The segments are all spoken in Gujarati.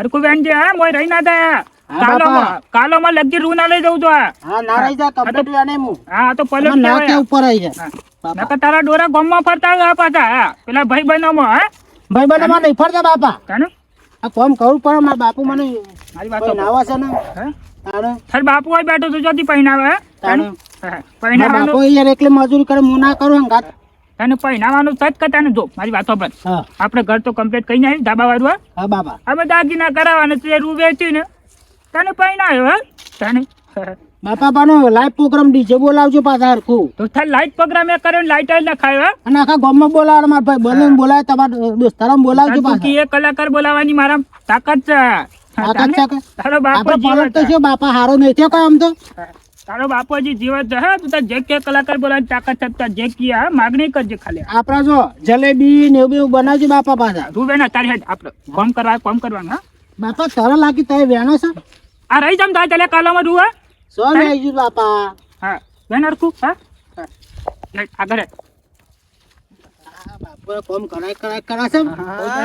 હરકુ બેન છે હા મોય રહી ના તા કાલો કાલો માં લગી રૂ ના લઈ જવું તો હા. ના રહી જા કમ્પ્લીટ આને મુ. હા તો પલટ ના કે ઉપર આવી જા નકર તારા ડોરા ગોમમાં ફરતા આ પાછા હા. પેલા ભાઈ બહેનો માં હા. ભાઈ બને માં નહીં ફરતા બાપા. તાને? આ કોમ કરું પણ મારા બાપુ મને મારી વાત નાવા છે ને? હા? તારે બાપુ હોય બેઠો તો જોતી પહેણાવે હે? તારે પહેણાવાનું બાપુ યાર એકલે મજૂરી કરે ના કરું હંગાત તને પરિણામવાનું સજ કરતા ને જો મારી વાતો પર આપણે ઘર તો કમ્પ્લીટ કરીને આવી ધાબા વાળું હા? બાબા. અમે દાગીના કરાવવાને તે રૂ વેચી ને તને પરિણામ હે? તને. બાપા બાનો લાઈવ પ્રોગ્રામ ડીજે બોલાવજો પાછા હરખું. તો થાય લાઈટ પ્રોગ્રામ એ કર્યો લાઈટ જ લખાયો અને આખા ગામમાં બોલાવો મારા ભાઈ બને બોલાય તમારા દોસ્તારામાં બોલાવજો પાછા. કે કલાકાર બોલાવવાની મારા તાકાત છે. તાકાત છે તારો બાપા તો છે. બાપા હારો નહીં થયો કામ તો. તારો બાપો જીવન જીવત છે તું તાર જે કે કલાકાર બોલાવી તાકાત છે તાર જે કિયા માગણી કરજે ખાલી. આપણા જો જલેબી ને એવું બેવું બનાવજો બાપા પાછા. તું બેન તારી હેડ આપણે કોમ કરવા કોમ કરવાનું હા? બાપા તરત લાગી તમે વેણો છે? આ રહી જમ તારે ચાલે કાલોમાં રૂવા સો સો આવી બાપા. હા. બેન હરખું હા? આગળ. બાપા કોમ કરાય કરાય કરાશે.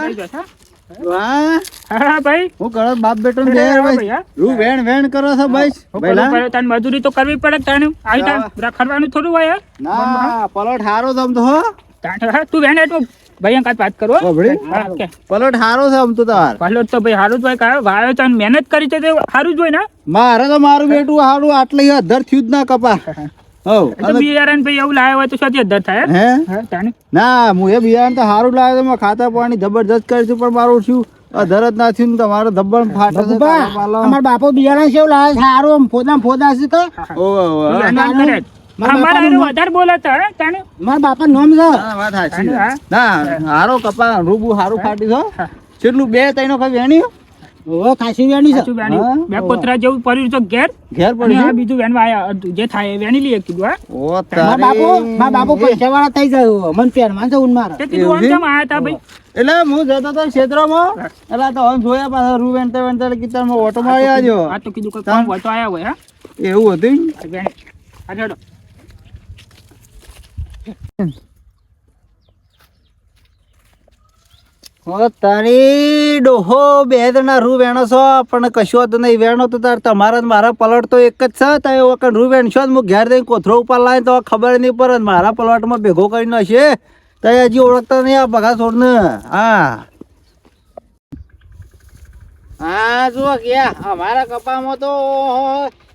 રહી હા. વાહ. હા ભાઈ. હું કરો બાપ બેટો ને અરે બે હા ભાઈ ભાઈ, રૂ વેણ વેણ કરો છો ભાઈ હું ભઈલા? કરું પડે, તને મજૂરી તો કરવી પડે તને આવી તા રખડવાનું થોડું હોય ના પલટ હારો છે તો તું તું ભાઈ અંકાત વાત કરો પલટ હારો છે આમ તો તાર. પહેલો તો ભાઈ હારું જ હોય કાં વાયો તને મહેનત કરી છે તે હારું જ હોય ને? મારે તો મારું બેટું હારું આટલે અધર થયું જ ના કપા. તો બિયારણ ભાઈ એવું લાવ્યો હોય તો શોધી અધર થાય હે? હે? હા તાણે. ના હું એ બિયારણ તો હારું લાવ્યો મેં ખાતા પાણી જબરજસ્ત કરીશું પણ મારું શું? ના થયું તમારો ફાટે અમાર બાપો બિયારણ છે લાવે ફોદા ફોદા છે તું. મારા બાપા નોમ છે. હા, વાત સાચી ના હારો કપા રૂબુ હારું ફાટી છો કેટલું બે ત્રણ કઈ વેણી ઓ ખાસી વેણી છે. સાચું વેણી. બે કોતરા જેવું પડ્યું તો ઘેર. ઘેર પડ્યું પડી આ બીજું વેણવા આયા જે થાય વેણી લઈએ કીધું હા? ઓ મારા બાપુ તારી બાપુ પૈસા વાળા થઈ જાય મન પહેરવાન છે ઉન મારા. તે કીધું આમ કેમ આયા તા ભાઈ? એટલે હું જતો તો ક્ષેત્રમાં. એટલે તો હવે જોયા પાછા રૂ વેણતા વેણતા કિતારમાં ઓટો મારી આજો. આ તો કીધું કોઈ કામ હોય આયા હોય હા? એવું હતું આ વેણી. આ જોડો. ઓ તારી ડોહો બે જણા રૂ વેણો છો, પણ કશું હતું નહીં. વેણો તો તાર, તમારા મારા પલટ તો એક જ છે. તો એ વખત રૂ વેણશો હું ઘેર જઈને કોથરો ઉપર લાવીને તો ખબર નહીં પડે મારા પલટમાં ભેગો કરીને હશે તો હજી ઓળખતા નહીં આ ભગા છોડને. હા. હા જો ગયા. અમારા કપામાં તો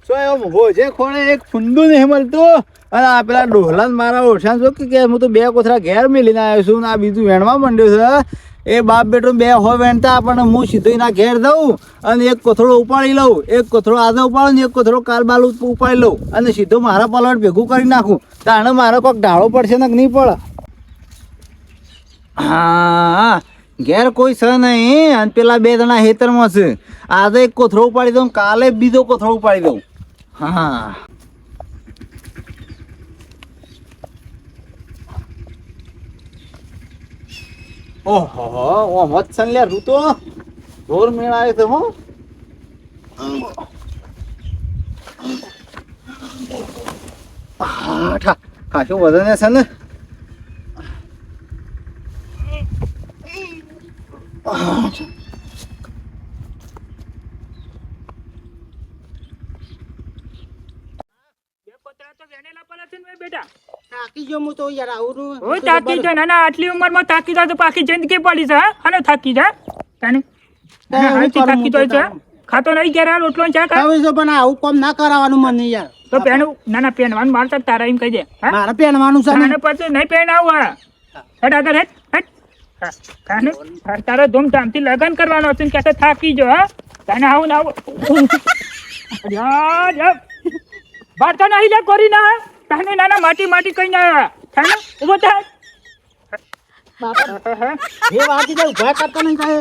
શું એવો હોજે ખોળે એક ફૂંદું નહીં મળતું. અને આ પેલા ડોહલાન મારા ઓળખાણ કે કે હું તો બે કોથરા ઘેર મેલીને આવ્યો છું ને આ બીજું વેણવા માંડ્યું છે. એ બાપ બેટો બે હો વેણતા પણ હું સીધો એના ઘેર દઉં અને એક કોથળો ઉપાડી લઉં, એક કોથળો આજે ઉપાડું ને એક કોથળો કાલ બાલ ઉપાડી લઉં અને સીધો મારા પલટ ભેગું કરી નાખું. તાણે મારો કોઈક ઢાળો પડશે ને નહીં પડે? હા, ઘેર કોઈ છે નહીં. અને પેલા બે જણા હેતરમાં છે. આજે એક કોથળો ઉપાડી દઉં કાલે બીજો કોથળો ઉપાડી દઉં. હા. ઓહો ઓ જ છે ને લ્યા ઋતુ જોર મેળ આવે હો. હા તો વેણેલા પડે છે ને, બેટા? થાકી ગયો હું તો યાર આવું હું થાકી જાય નાના આટલી ઉંમરમાં થાકી જાય તો પાકી જિંદગી પડી છે અને થાકી જાય તાને? તો હું હાલથી કરું થાકી જાય છે. ખાતો નહીં ઘેર રોટલો ચા ખા? હવે પણ આવું કામ ના કરાવવાનું મને યાર. તો પેનું નાના પેનવાનું મારતા તારા એમ કહી દે મારે પહેરવાનું છે ને. પછી નહીં પહેણાવું હા? હેડ આગળ હેડ હેડ તારે તારો ધૂમધામથી લગન કરવાનો છે કે થાકી જો હા? તને આવું ને આવું. યાર યાર. વાર્તા નહીં લે કરી ના તને નાના માટી માટી કઈ ના થાય ઊભો થાય. બાપા. એ વાત ઈ ઊભા કરતો નહીં થાય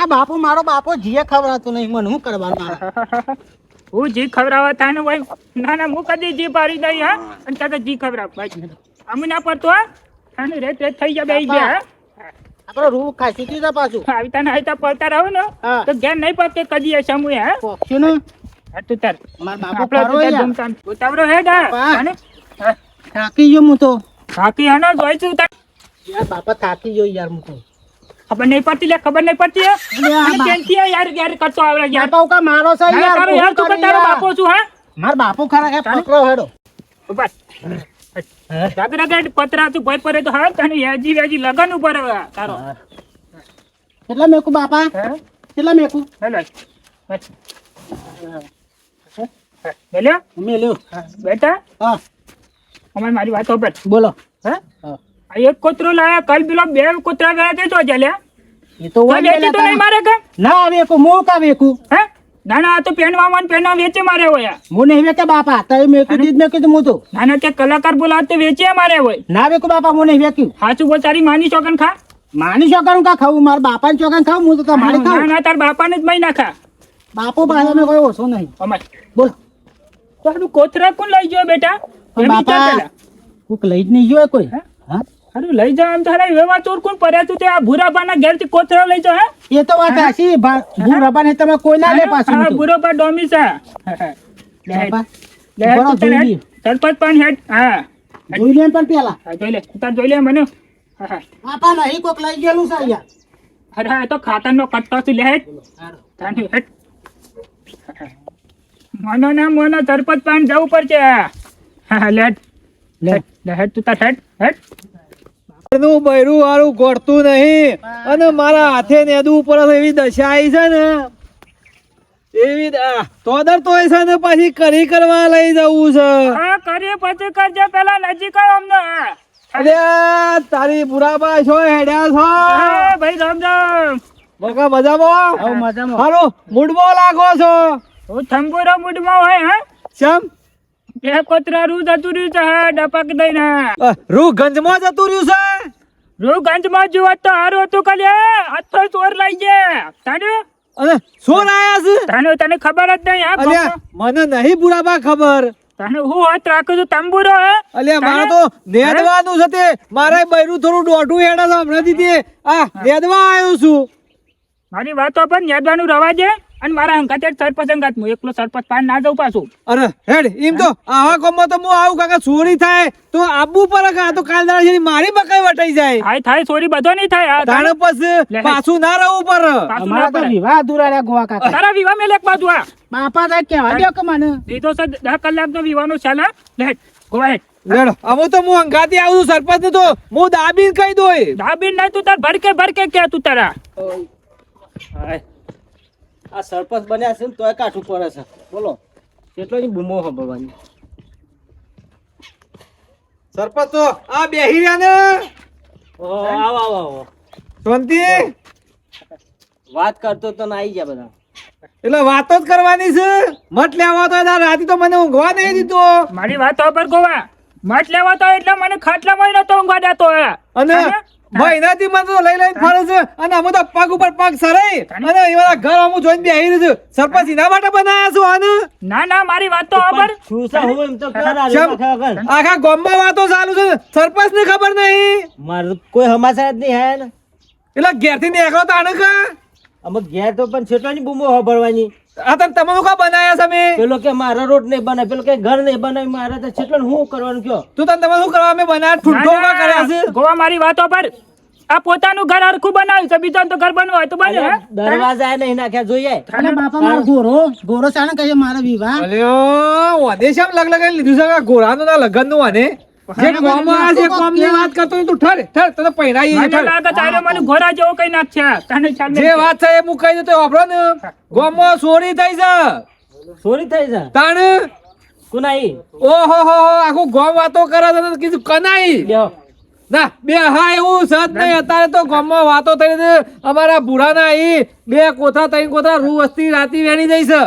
આ બાપુ મારો બાપો જીએ ખવડાવતો નહીં. મને હું કરવાનું હું જી ખવડાવવા તાને ભાઈ ના ના હું કદી જી પાડી દઈ હા. અને તારે જી ખવડાવ. ભાઈ અમે ના પડતો હા. તાને રેત રેત થઈ જાય બે ગયા હા. આપણે રૂ ખાસી દીધા પાછું. આવી તને આવી પડતા રહો ને. તો ઘેર નહીં પડતે કદી સમૂહ હે. પોક્ષી નું હા તું તાર મારા બાપુ તાર યાર. ઉતાવળો હે ડા. અને હા, થાકી ગયો હું તો. બાકી હનો જોઈ છું તાર. યાર બાપા થાકી ગયો યાર હું તો. ખબર નહીં પડતી લે ખબર નહીં પડતી હે? અને આ યાર યાર કરતો આવે યાર. બાપા કા મારો છે યાર? તારો યાર તું તારો બાપો છું હા? માર બાપુ ખરા કે પકડો હેડો. ઊભા. જાગરા પતરા તું ભય પડે તો હા તને યાજી વ્યાજી લગન ઉપર તારો. કેટલા મેકુ બાપા? કેટલા મેકુ? હેલો. હેલો મેલ્યો. બેટા? હા. અમારે મારી વાત સાંભળ. બોલો. હા. એક કૂતરો લાયા કાલ પેલો બે કૂતરા ગયા તે તો ચાલ્યા એ તો હોય વેચી તો નહીં મારે કે? ના વેકુ મો કા વેકુ? હે? ના ના તો પેનવા માં પેનવા વેચે મારે હોય મુ નહીં વેકે બાપા તઈ મેકુ કીધું મે તો મુ તો. ના ના કે કલાકાર બોલાવ તો વેચે મારે હોય. ના વેકુ બાપા મુ નહીં વેક્યું. સાચું બોલ તારી માની ચોકન ખા? માની ચોકન કા ખાવું માર બાપા ની ચોકન ખાવું હું તો તમારે ના ખાવું ના તાર બાપાને જ મહી નાખા. બાપુ પાસે મે કોઈ ઓછો નહીં. અમાર. બોલો. તારું કોથરા કોણ લઈ ગયો બેટા? બાપા કોક લઈ જ નહીં ગયો કોઈ? હે? અરે લઈ જાવ એમ તારા એવા ચોર કોણ પડ્યા તું તે આ ભૂરાબાના ઘેરથી કોથરા લઈ જાવ હે? એ તો વાત હાચી. ભૂરાબા ને તમે કોઈ ના લે પાછું હા ભૂરાબા ડોમી સા લે બાપા, લે. સરપંચ પણ હેડ. હા. જોઈ લે પણ પેલા. હા, જોઈ લે. તાર જોઈ લે મને. હા બાપા નહીં કોક લઈ ગયેલું છે યાર અરે તો ખાતરનો કટ્ટો છે. લે હેડ. હેડ. મનો ના મનો તરપત પાન જવું પડશે. હા લેટ. લેટ હેડ. તું તાર હેડ હેડનું બૈરું વાળું ગોઠતું નહીં. અને મારા હાથે નેદું ઉપર એવી દશા આવી છે ને. એવી તોદર તો છે ને પાછી કરી કરવા લઈ જવું છે. હા કરી પછી કરજે. પેલા નજીક આવ અમને. અરે તારી બુરાબા છો હેડ્યા છો. ભાઈ રામ રામ. મજા મજામાં આવ મજામાં. હારું મૂડમાં લાગો છો. હું થંબુરો મૂડમાં હોય હા? શ્યામ? બે કોતરા રૂ જતું રહ્યું છે ડપક દઈને. રૂ ગંજમાં જતું રહ્યું છે? રૂ ગંજમાં જુઓ તો હારું હતું કાલે હાથો ચોર લઈ ગયા. તાને? અને શું આયા છે? તાને તને ખબર જ નહીં અલ્યા મને નહીં બુરાબા ખબર. તને હું હાથ રાખું છું તંબુરો હે? અલ્યા મારે તો નેદવાનું છે તે. મારે બૈરું થોડું દોઢું હેડા સાંભળા દીધી આ નેદવા આવ્યો છું. મારી વાતો પર યાદવાનું રવા દે અને મારા અંકાતે સરપંચ અંગાત હું એકલો સરપંચ પાન ના જઉં પાછું. અરે હેડ એમ તો આવા કોમમાં તો હું આવું કાકા ચોરી થાય તો આબુ પર આ તો કાલ દાડા જેની મારી બકાઈ વટાઈ જાય. થાય થાય ચોરી બધો નહીં થાય તાણે પછી પાછું ના રહું પર. મારા તો વિવાહ અધૂરા રહ્યા ગોવા કાકા. તારા વિવાહ મેં લેખ બાજુ આ. બાપા તો કેવા દ્યો કે મને. લીધો સર દસ કલાકનો વિવાનો ચાલ હા? લે હેડ, ગોવા હેડ. લેડો અમુ તો હું અંગાતી આવું સરપંચ તો હું દાબીને કહી દોય દાબીન નહીં તું તાર ભરકે ભરકે કે તું તારા. આ સરપંચ બન્યા છે ને તોય કાઠું પડે છે. બોલો. કેટલો ની બૂમો સાંભળવાની સરપંચ તો આ બેહી રહ્યા ને? આવો આવો આવો. શાંતિ? વાત કરતો તો ના આવી ગયા બધા. એટલે વાતો જ કરવાની છે. મત લેવા તો રાતે તો મને ઊંઘવા નહીં દીધો. મારી વાત પર ગોવા. મત લેવા તો એટલે મને ખાટલામાં નતો ઊંઘવા દેતો અને અને? એનાથી મને તો લઈ લઈને ફરે છે. અને અમે તો પગ ઉપર પગ સરાઈ. અને એવા ઘર અમુક જોઈને બેહી રહ્યું છું સરપંચ એના માટે બનાયા છું આને? ના ના મારી વાત તો ખબર આખા ગામમાં વાતો ચાલુ છે. સરપંચ ને ખબર નહીં. મારે કોઈ સમાચાર જ નહીં હે ને? એટલે ઘેરથી નીકળો તો આને કા અમે ઘેર તો પણ છેટવાની બૂમો સાંભળવાની આ તમે તમે કા બનાયા છે મેં પેલો કે મારા રોડ નહીં બનાવે પેલો કે ઘર નહીં બનાય મારા તો છેટલો હું કરવાનું કયો? તું તને તમે શું કરવા મેં બનાયા ઠુંઠો કર્યા છે? ગોવા મારી વાતો પર. આ પોતાનું ઘર હરખું બનાવ્યું છે બીજાનું તો ઘર બનવા હોય તો બને દરવાજા નહીં નાખ્યા જોઈએ. અને બાપા મારો ગોરો ગોરો સાને કહે મારા વિવાહ. અલ્યો વાદે શામ લગ લગાઈ લીધું છે ઘોડાનું ના લગનનું વાને જે કોમ આ જે કોમની વાત કરતો તું ઠર ઠર તને પહેરાઈ મને ઠર. લાગે તારે મને ગોરા જેવો કઈ નાખ્યા તને ચાલ જે વાત છે એ હું કહી દઉં તો વાપરો ને. ગોમો ચોરી થઈ છે. ચોરી થઈ છે? તાણ? કુનાઈ? ઓહો હો હો આખું ગોમ વાતો કરે છે કીધું કનાઈ. લ્યો. ના બે હા એવું સત નહીં. અત્યારે તો ગામમાં વાતો થઈ રહી અમારા બુઢાના ઈ બે કોથા ત્રણ કોથા રૂ વસ્તી રાતી વેણી જઈ છે.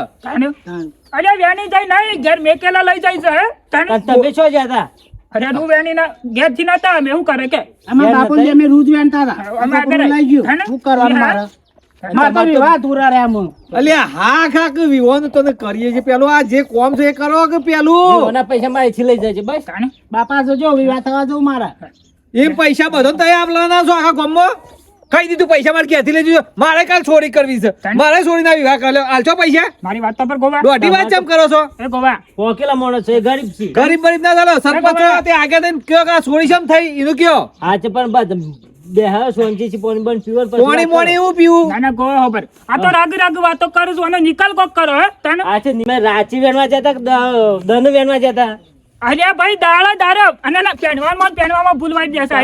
અરે વેણી જાય નહીં. ઘેર મેકેલા લઈ જાય છે હે? તને અને તમે છો જતા અરે હું વેણી ના ઘેરથી નતા અમે. શું કરે કે? અમારા બાપુ જે અમે રૂજ વેણતા અમે આગળ લઈ ગયું. શું કરવાનું મારે? મારે તો વિવાહ અધૂરા રહ્યા હું અલ્યા હા ખા કે વિવાહ તને કરીએ છે પેલું આ જે કોમ છે કરો કે પેલું? પૈસા મારી લઈ જાય છે બસ. બાપા જોજો વિવાહ થવા જવું મારા. એ પૈસા બધો તય આપવાના છો આખા ગામમાં? કઈ દીધું પૈસા મારે ક્યાંથી લઈ મારે કાલ ચોરી કરવી છે. મારે ચોરી ના વિવાહ કર્યો. આલશો પૈસા? મારી વાત પર ગોવા. દોઢી વાત ચમ કરો છો? એ ગોવા. પોકેલા મોણો છે? ગરીબ છે. ગરીબ ગરીબ ના ચાલો સરપંચ તે આગળ થઈને કયો કા આ ચોરી શેમ થઈ? એનું કયો? હા છે પણ બસ બે હા શાંતિથી પાણી બંધ પીવો ને પછી પોણી મોણી એવું પીવું? ના ના ગોવા ખબર. આ તો રાગ રાગ વાતો કરું છું અને નિકાલ કોક કરો હે તને? આ છે મેં રાચી વેણવા જતા દન વેણવા જતા? અરે ભાઈ દાડા દાડો અને ના પહેરવામાં પહેરવામાં ભૂલવાઈ જશે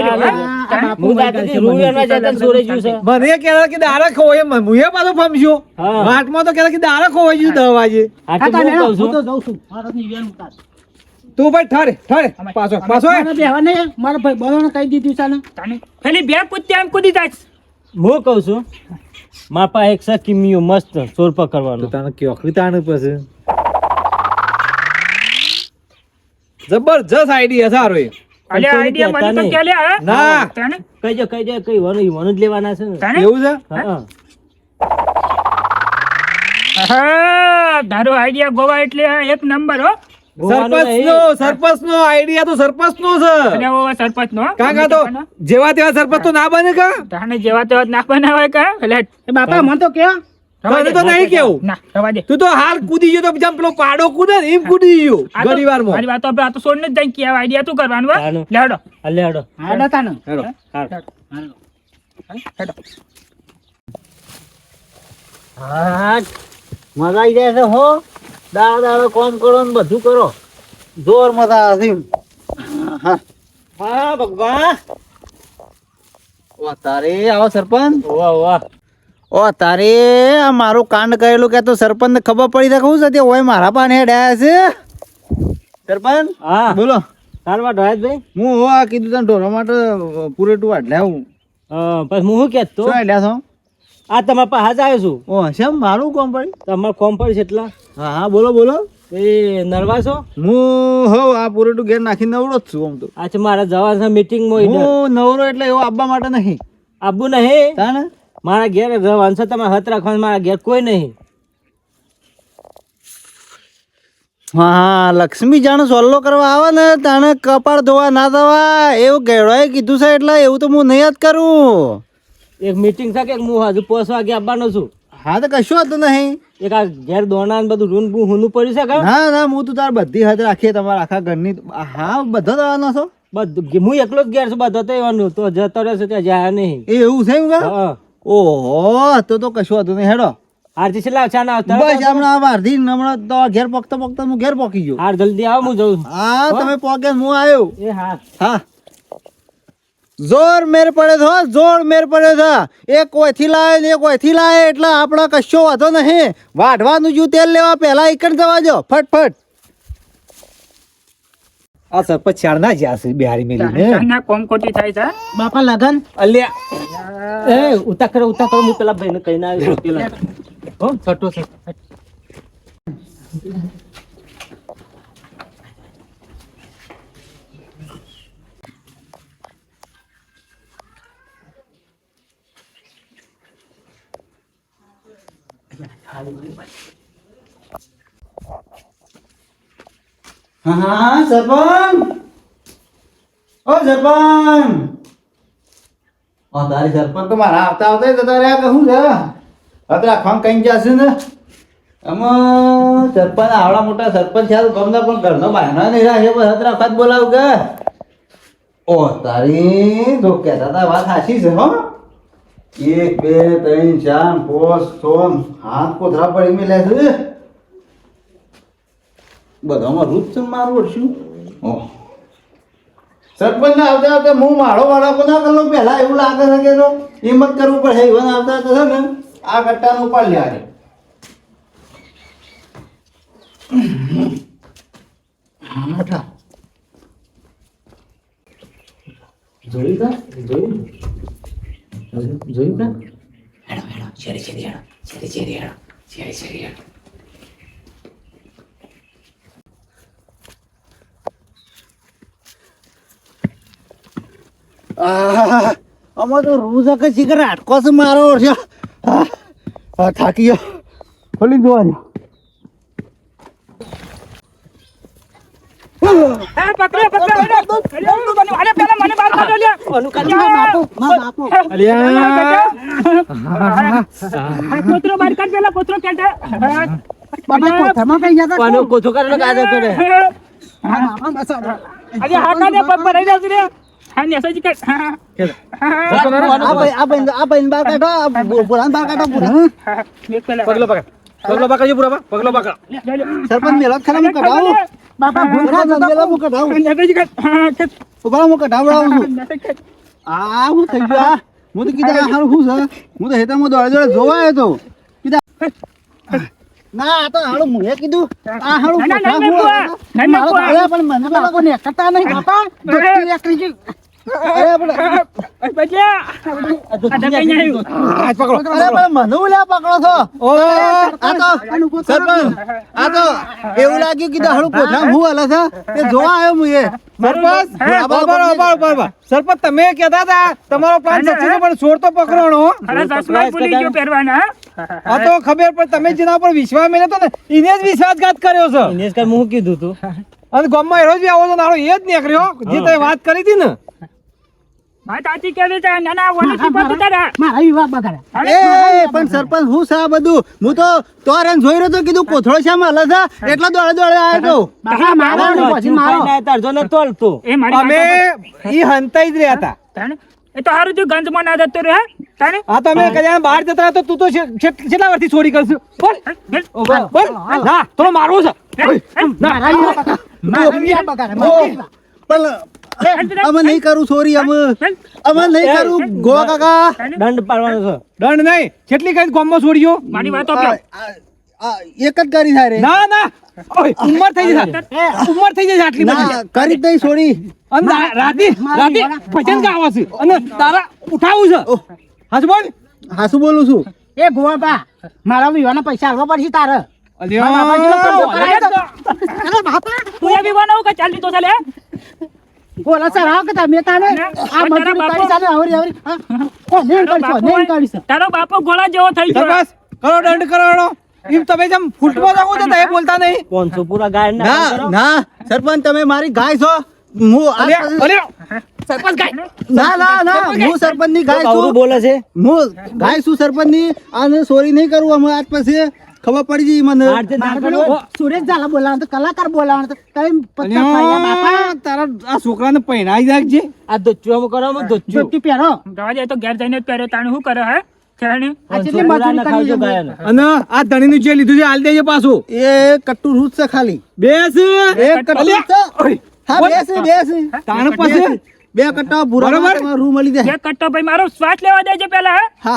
મને કે ખોવાય હું એ પાછો વાટમાં તો કહેતા કે દાડા ખોવાઈ ગયું દસ વાગે. આ તો હું છું. તું ભાઈ ઠરે ઠરે. પાછો પાછો એ. તને ખાલી બે કૂદતી એમ કૂદી જાય હું કહું છું મારા પાસે એક છે મસ્ત ચોર પકડવાનું તને ક્યોકરી તાણ પછી જબરજસ્ત આઈડિયા સારો એ. અલે આઈડિયા મને તો કે લે ના. તને? કહીજો કહીજો કઈ વાનું ઈ વાનું જ લેવાના છે ને. એવું છે? હા. હા, તારો આઈડિયા ગોવા એટલે એક નંબર હો. સરપંચ નો આઈડિયા તો સરપંચ નો છે સરપંચ નો કાકા તો જેવા તેવા સરપંચ તો ના બને કા? જેવા તેવા ના બનાવે કા? એટલે બાપા મને તો કે તને તો નહીં કેવું. ના રવા દે. તું તો હાલ કૂદી ગયો તો જમ પેલો પાડો કૂદે ને એમ કૂદી ગયો. તો- ઘણી વાર મારી વાત તો આ તો છોડને જ જઈને કે આઈડિયા તું કરવાનું હો? તાનું. લેડો અલે હડો. હેડો. હેડો. હા મજા આવી જાય છે હો. દાડા દાડા કોમ કરો ને બધું કરો. જોર મજા આવે હા. ભગવાન. તારે આવો સરપંચ. વાહ વાહ. ઓ તારે મારું કાંડ કરેલું કે તો સરપંચ ખબર પડી તો શું છે તે ઓય મારા પાને હેડ્યા છે. સરપંચ હા. બોલો. ઢોળાય ભાઈ. હું હો આ કીધું તને ઢોરવા માટે પૂરેટું વાટલે હું હા પછી હું શું કહેતો? શું હેડ્યા છો? આ તમારા પાસે આવ્યો છું. ઓ શેમ મારું કોમ પડી? તમારું કોમ પડી છે એટલા. હા હા બોલો બોલો. એ નર્વા છો? હું હો આ પૂરેટું ઘેર નાખી નવડો જ છું આમ તો. આ મારા જવા મિટિંગમાં હું નવરો એટલે એવો આવવા માટે નહીં. આબુ નહીં. તાને? મારા ઘેર રવાનું છે તમારે હત રાખવાનું મારા ઘેર કોઈ નહીં. હા લક્ષ્મી જાણે સોલ્લો કરવા આવે ને તાણે કપાળ ધોવા ના ધોવા એવું ગેડોએ કીધું છે એટલે એવું તો હું નહીં જ કરું. એક મીટિંગ છે કે હું હજુ પાંચ વાગે આવવાનો છું? હા તો કશું હતું નહીં. એક આ ઘેર દોણા ને બધું રૂન બૂન હુનું પડ્યું છે કે? ના ના હું તો તાર બધી હાથ રાખીએ તમારા આખા ઘરની. હા બધો દવાનો છો? બધું હું એકલો જ ઘેર છું બધો તો એવાનું તો જતો રહેશે ત્યાં જાય નહીં. એવું છે એમ હા. ઓહો તો તો કશું હતું નહીં હેડો. આરતી છેલ્લા ચા ના આવતા બસ હમણાં આ વારથી હમણાં તો ઘેર પોકતા પોકતા હું ઘેર પોકી ગયો. હાર જલ્દી આવ હું જઉં. હા તમે પોકે હું આવ્યો. એ હા. હા. જોર મેર પડે છો જોર મેર પડે છે. એક કોઈથી લાવે ને એક કોઈથી લાવે એટલે આપણે કશો વાંધો નહીં. વાઢવાનું જ્યુ તેલ લેવા પહેલા એક જવા જો ફટફટ આ સરપંચ ચાર ના જ્યાં છે બિહારી મેલી ને કોમ કોટી થાય છે? બાપા લગન? અલ્યા. એ ઉતા કરો ઉતા કરો. હું પેલા ભાઈને કહીને આવ્યો પેલા. હો છઠ્ઠો છે. હા સરપંચ. ઓ સરપંચ. ઓ તારી સરપંચ તો મારા આવતા આવતા જતા રહ્યા કે શું છે? અત્યારે રાખવાનું કઈ જશે ને? આમાં સરપંચ આવડા મોટા સરપંચ છે તો ગમતા પણ ઘરનો બહારનો નહીં રાખે બસ રાખવા જ બોલાવું કે? ઓ તારી તો કહેતા હતા વાત સાચી છે હો. એક બે ત્રણ ચાર પાંચ છ હાથ કોથરા પડી મેલે છે. બધામાં રૂપ છે મારું શું ઓહ. સરપંચ આવતા આવતા હું માળો વાળા ના કરલો પહેલા એવું લાગે છે કે હિંમત કરવું પડે. એવા આવતા તો છે ને આ કટ્ટાનું ઉપાડ લે આરે. જોયું કા? જોયું? જોયું કા? આહ, આમાં તો રોજ કે શીખર આટકો છે મારો છે. આહ, થાકી ગયો. ખોલી જોવા દો એ પકડો પકડો હેડો. અરે પેલા મને બહાર કાઢો કાઢ કાઢ. કોનો કોથો કાઢવાનો કાઢે તો અરે હા કાઢે પગ ભરાઈ જશે રે. હા ને સજી કર હા. હા આ ભાઈ આ ભાઈ બાર કાઢો ભોળાને બાર કાઢો. હા પેલા પગલો પકડ પગલો પકડજો પૂરા પગલો પકડ લે, લે. સરપંચ મેલો ખરા હું કઢાવું બાપા ભૂલ સરપંચ મેલો હું કઢાવું નગરજી કર હા કર ઊભા હું કઢાવડાવું છું આ હું થઈ ગયું? હું તો કીધું હારું શું છે હું તો હેઠળમાં દોડે દોડે જોવા આવ્યો તો કીધા ના આ તો હારું મુએ કીધું. આ હારું ના, ના, ના, ના, ના, ના, પણ મને તો લોકો નેકળતા નહીં. બાપા ધોતી એકલી સરપંચ એવું લાગ્યું કે હારું કોઠા હું હાલે છે તે જોવા આવ્યો મુએ સરપંચ હે, ઊભા રહો, ઊભા રહો, ઊભા રહો. સરપંચ તમે કેતા હતા તમારો પ્લાન. છે પણ છોડ તો પકડવાનો આ તો ખબર પણ તમે જેના પર વિશ્વાસ મેળ્યો હતો ને એને જ વિશ્વાસઘાત કર્યો છે દિનેશભાઈ હું કીધું તું અને ગામમાં એરો જ બી આવો તો નાળો એ જ નીકળ્યો જે તમે વાત કરી હતી ને વાત કેવી છે? ના ના ઓલી શું બોલતા તારા મારા વિવાહ બગાડ્યા એ પણ સરપંચ હું છે બધું? હું તો તોરણ જોઈ રહ્યો તો કીધું કોથળો છે હાલે છે. એટલો દોડે દોડે આવ્યો તો અડધો નતો હલતો એ મારી અમે ઈ હંતાઈ જ રહ્યા હતા. એ તો હારું થયું ગંજમાં ના જતો રે તાણે? આ તમે કદાચ બહાર જતા તો તું કેટલા વર્ષથી ચોરી કરશું. બોલ. ગેલ. ના તો મારવું છે. પણ અમે નહીં કરું સોરી અમે અમે નહીં કરું ગો કાકા. દંડ પાડવાનો છે. દંડ નહીં. કેટલી કઈ ગોમમાં છોડ્યો? મારી વાત એક જ કરી થાય રે. ના ના. ઉંમર થઈ જશે. ઉંમર થઈ જશે આટલી બધી. કરી દઈ નહીં સોરી અને રાધી રાતે રાતે ભજન ગાવા છે. અને તારા ઉઠાવું છે. હાચ બોલ. હાસુ બોલું છું. એ ગોવા બા મારા વિવાહના પૈસા આલવા પડશે તારે. તું એ બી કે ચાલી તો ચાલે? બોલા તમે તાને આ મજૂરી કરી ચાલે આવરી આવરી. હા? ઓ નેન કરશો નેન કરશો તારો બાપો ગોળા જેવો થઈ ગયો. સરપંચ કરો દંડ કરવાનો એમ તમે જેમ ફૂટમાં જાગો છો તો બોલતા નહીં. પાંચસો પૂરા ગાય ના ના સરપંચ તમે મારી ગાય છો. હું. સરપંચ ગાય. ના ના ના હું સરપંચની ગાય છું. બોલે છે. હું ગાય છું સરપંચની અને સોરી નહીં કરું અમે આજ પછી ખબર પડી જઈ મને? સુરેશ ઝાલા બોલાવાનો તો કલાકાર બોલાવાનો તો કઈ પત્તા ફાયા બાપા? તારા આ છોકરાને પહેરાઈ નાખજે આ દોચ્ચું આમ કરો આમ દોચ્ચું. જોટી પહેરો. જવા જાય તો ઘેર જઈને પહેરો તાણે શું કરે હે? બે કટ્ટા ભૂરા રૂમ મળી દે કટ્ટો ભાઈ મારો શ્વાસ લેવા દેજે પેલા હે?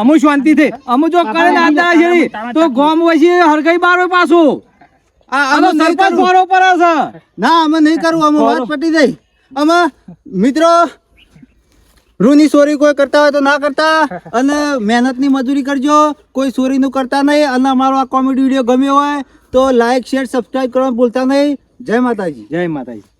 અમુ શાંતિ થી અમુ જો કરે દાદા છે તો ગોમ વસી હરગઈ બાર પાછું. સરપંચ મારો પર છે ના અમે નહીં કરવું અમે વાત પટી જાય અમે મિત્રો રૂની ચોરી કોઈ કરતા હોય તો ના કરતા. અને મહેનતની મજૂરી કરજો. કોઈ ચોરીનું કરતા નહીં. અને અમારો આ કોમેડી વીડિયો ગમ્યો હોય તો લાઈક શેર સબસ્ક્રાઈબ કરવાનું ભૂલતા નહીં. જય માતાજી. જય માતાજી.